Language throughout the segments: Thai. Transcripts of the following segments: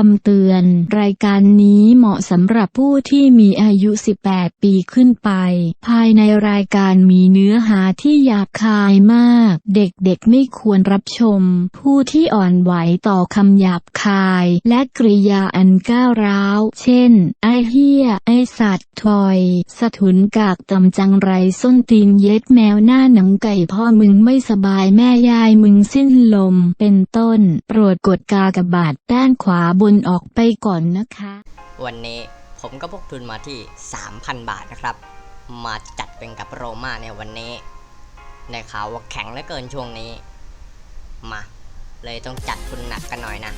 คำเตือน รายการนี้เหมาะสำหรับผู้ที่มีอายุ 18 ปีขึ้นไป ภายในรายการมีเนื้อหาที่หยาบคายมาก เด็กๆไม่ควรรับชม ผู้ที่อ่อนไหวต่อคำหยาบคาย และกริยาอันก้าวร้าว เช่น ไอเฮีย ไอสัตว์ถอย สะทุนกากตำจังไรส้นตีนเย็ดแมวหน้าหนังไก่พ่อมึงไม่สบายแม่ยายมึงสิ้นลม เป็นต้น โปรดกดกากบาทด้านขวาบนออกไปก่อนนะคะ วันนี้ผมก็พกทุนมาที่ 3,000 บาทนะครับ มาจัดเป็นกับโรม่าในวันนี้ในข่าวว่าแข็งเหลือเกินช่วงนี้ มา เลยต้องจัดทุนหนักกันหน่อยนะ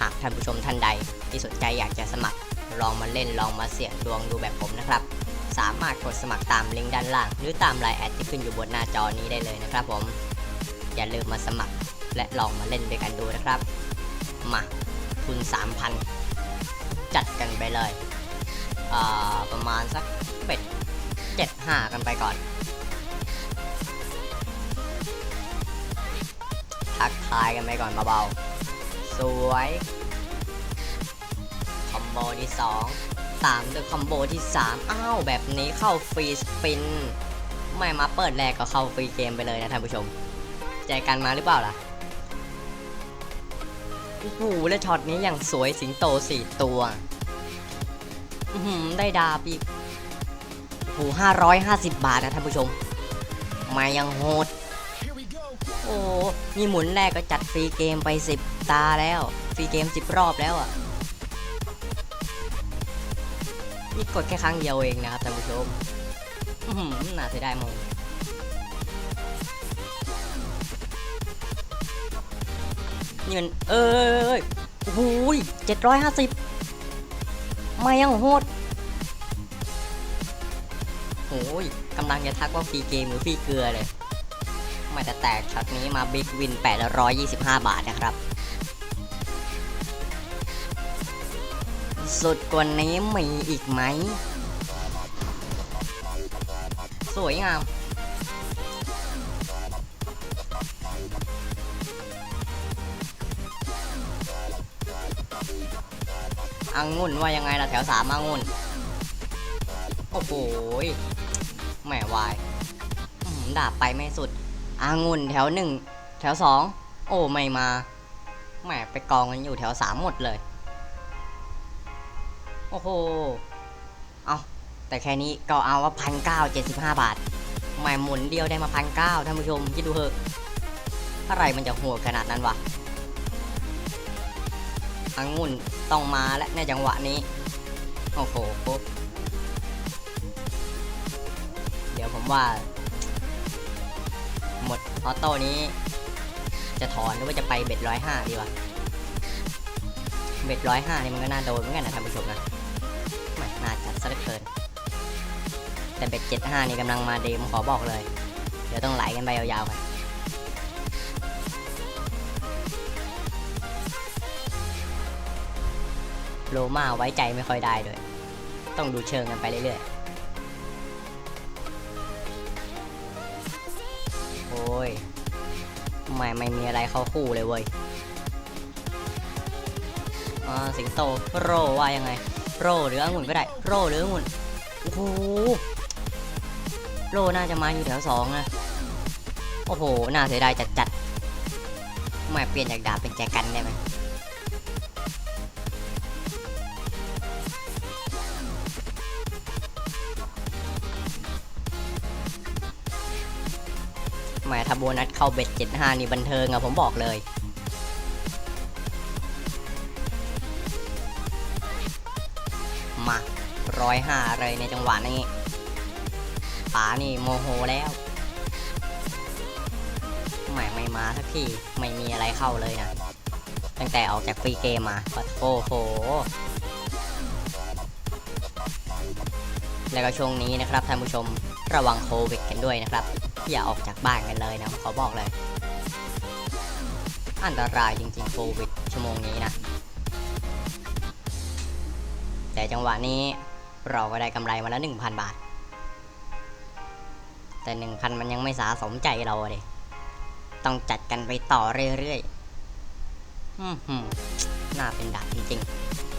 หากท่านผู้ชมท่านใดที่สนใจอยากจะสมัคร ลองมาเล่นลองมาเสี่ยงดวงดูแบบผมนะครับ สามารถกดสมัครตามลิงก์ด้านล่าง หรือตามไลน์แอดที่ขึ้นอยู่บนหน้าจอนี้ได้เลยนะครับผม อย่าลืมมาสมัครและลองมาเล่นด้วยกันดูนะครับ มา ทุน3,000 จัดกันไปเลยอ่าประมาณสักเป็ดเจ็ดห้ากันไปก่อน ทักทายกันไปก่อนเบาๆ สวย คอมโบที่สองตามด้วยคอมโบที่สามอ้าว แบบนี้เข้าฟรีสปิน ไม่มาเปิดแรกก็เข้าฟรีเกมไปเลยนะท่านผู้ชม ใจกันมาหรือเปล่าล่ะ โอ้โหแล้วช็อตนี้อย่างสวยสิงโตสี่ตัวอืได้ดาบอีกโอ้โหห้าร้อยห้าสิบบาทนะท่านผู้ชม มายังโหด โอ้นี่หมุนแรกก็จัดฟรีเกมไปสิบตาแล้ว ฟรีเกมสิบรอบแล้วอะ นี่กดแค่ครั้งเดียวเองนะครับท่านผู้ชมอือหือน่าเสียดายมาก เงินเอ้ยโอ้โหเจ็ดร้อยห้าสิบมายังโหดโอ้ยกำลังจะทักว่าฟรีเกมหรือฟรีเกลือเลยไม่แต่แตกช็อตนี้มาบิ๊กวิน 825 บาทนะครับ สุดกว่านี้มีอีกไหม สวยงาม อังุ่นว่ายังไงล่ะแถวสามอังุ่นโอ้โหแหมวายดาบไปไม่สุดอางุ่นแถวหนึ่งแถวสองโอ้ไม่มาแหมไปกองกันอยู่แถวสามหมดเลย โอ้โหเอาแต่แค่นี้ก็เอาว่าพันเก้าเจ็ดสิบห้าบาทแหมหมุนเดียวได้มาพันเก้าท่านผู้ชมคิดดูเถอะอะไรมันจะโหดขนาดนั้นวะ องุ่นต้องมาและในจังหวะนี้ โอ้โหเดี๋ยวผมว่า หมดออโต้นี้ จะถอนหรือว่าจะไปเบ็ดร้อยห้าดีวะเบ็ดร้อยห้านี่มันก็น่าโดนเหมือนกันนะท่านผู้ชมนะไม่น่าจัดซะเหลือเกิน แต่เบ็ดเจ็ดห้านี่กำลังมาดีผมขอบอกเลย เดี๋ยวต้องไหลกันไปยาวๆกัน โลมาไว้ใจไม่ค่อยได้ด้วย ต้องดูเชิงกันไปเรื่อยๆ โอ้ย ไม่ไม่มีอะไรเข้าคู่เลยเว้ยอ่าสิงโตโรว่ายังไง โรหรือองุ่นก็ได้ โรหรือองุ่นโอ้โหโรน่าจะมาอยู่แถวสองนะ โอ้โห น่าเสียดายจัดๆไม่เปลี่ยนจากดาบเป็นแจกันได้ไหม หมถ้าโบนัสเข้าเบ็ด75 นี่บันเทิงอะผมบอกเลย มาร้อยห้าเลยในจังหวะนี้ป๋านี่โมโหแล้วแหมไม่มาสักทีไม่มีอะไรเข้าเลยนะ ตั้งแต่ออกจากฟรีเกมมาโอ้โหแล้วก็ช่วงนี้นะครับท่านผู้ชมระวังโควิดกันด้วยนะครับ อย่าออกจากบ้านกันเลยนะขอบอกเลย อันตรายจริงๆโควิดชั่วโมงนี้นะ แต่จังหวะนี้เราก็ได้กำไรมาแล้ว 1,000 บาท แต่ 1,000 มันยังไม่สะสมใจเราเลยต้องจัดกันไปต่อเรื่อยๆอื้อหือน่าเป็นด่าจริงๆ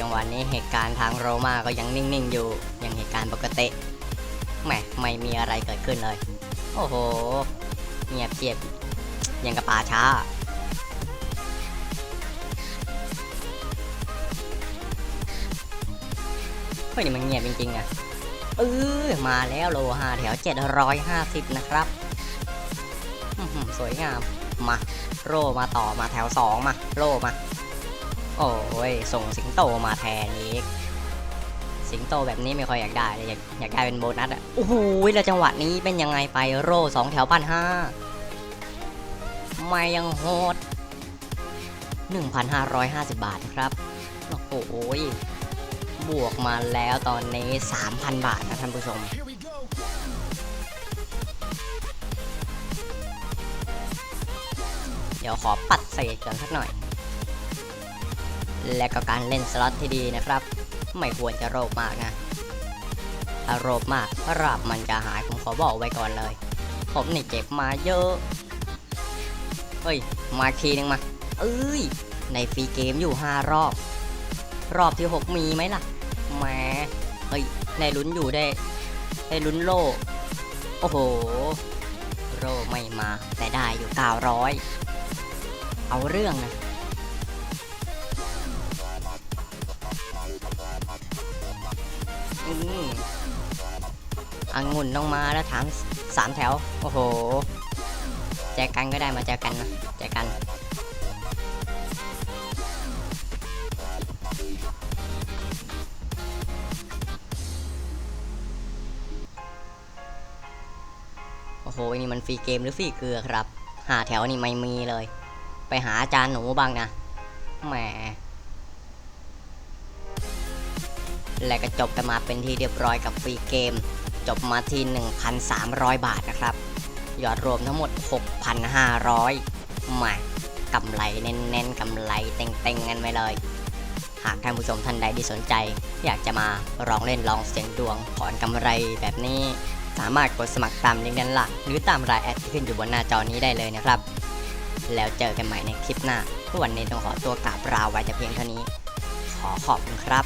จังหวะนี้เหตุการณ์ทางโรมาก็ยังนิ่งๆอยู่ยังเหตุการณ์ปกติแหมไม่มีอะไรเกิดขึ้นเลย โอ้โห เงียบเกียบยังกับป่าช้า เฮ้ยนี่มันเงียบจริงๆอะเออมาแล้วโลห้าแถว 750 นะครับ สวยงาม มา โรมาต่อมาแถว 2 มา โรมา โอ้ยส่งสิงโตมาแทนอีก สิงโตแบบนี้ไม่ค่อยอยากได้เลยอยากอยากได้เป็นโบนัสอะโอ้โหแล้วจังหวะนี้เป็นยังไงไปโรสองแถวพันห้าไม่ยังโหด 1,550 บาทนะครับโอ้โหบวกมาแล้วตอนนี้ 3,000 บาทนะท่านผู้ชมเดี๋ยวขอปัดเศษกันสักหน่อย และก็การเล่นสล็อตที่ดีนะครับ ไม่ควรจะโรบมากนะถ้าโรบมากราบมันจะหายผมขอบอกไว้ก่อนเลย ผมนี่เจ็บมาเยอะเฮ้ยมาอีกทีนึงมาเอ้ยในฟรีเกมอยู่ 5 รอบ รอบที่ 6 มีไหมล่ะแหมเฮ้ยในลุ้นอยู่ได้ได้ลุ้นโลโอ้โห โรไม่มาแต่ได้อยู่ 900 เอาเรื่องนะ อืมอังุ่นต้องมาแล้วถามสามแถว โอ้โห แจกันก็ได้มาแจกันนะแจกัน โอ้โห นี่มันฟรีเกมหรือฟรีเกลือครับ หาแถวนี่ไม่มีเลย ไปหาอาจารย์หนูบ้างนะ แหม และก็จบกันมาเป็นที่เรียบร้อยกับฟรีเกม จบมาที่ 1,300 บาทนะครับ ยอดรวมทั้งหมด 6,500แหมกำไรเน้นๆกำไรเต็งๆกันไปเลย หากท่านผู้ชมท่านใดที่สนใจ อยากจะมาลองเล่นลองเสียงดวงถอนกำไรแบบนี้ สามารถกดสมัครตามลิงก์ด้านล่างหรือตามรายแอดที่ขึ้นอยู่บนหน้าจอนี้ได้เลยนะครับ แล้วเจอกันใหม่ในคลิปหน้าวันนี้ต้องขอตัวกราบลาไว้แต่เพียงเท่านี้ ขอขอบคุณครับ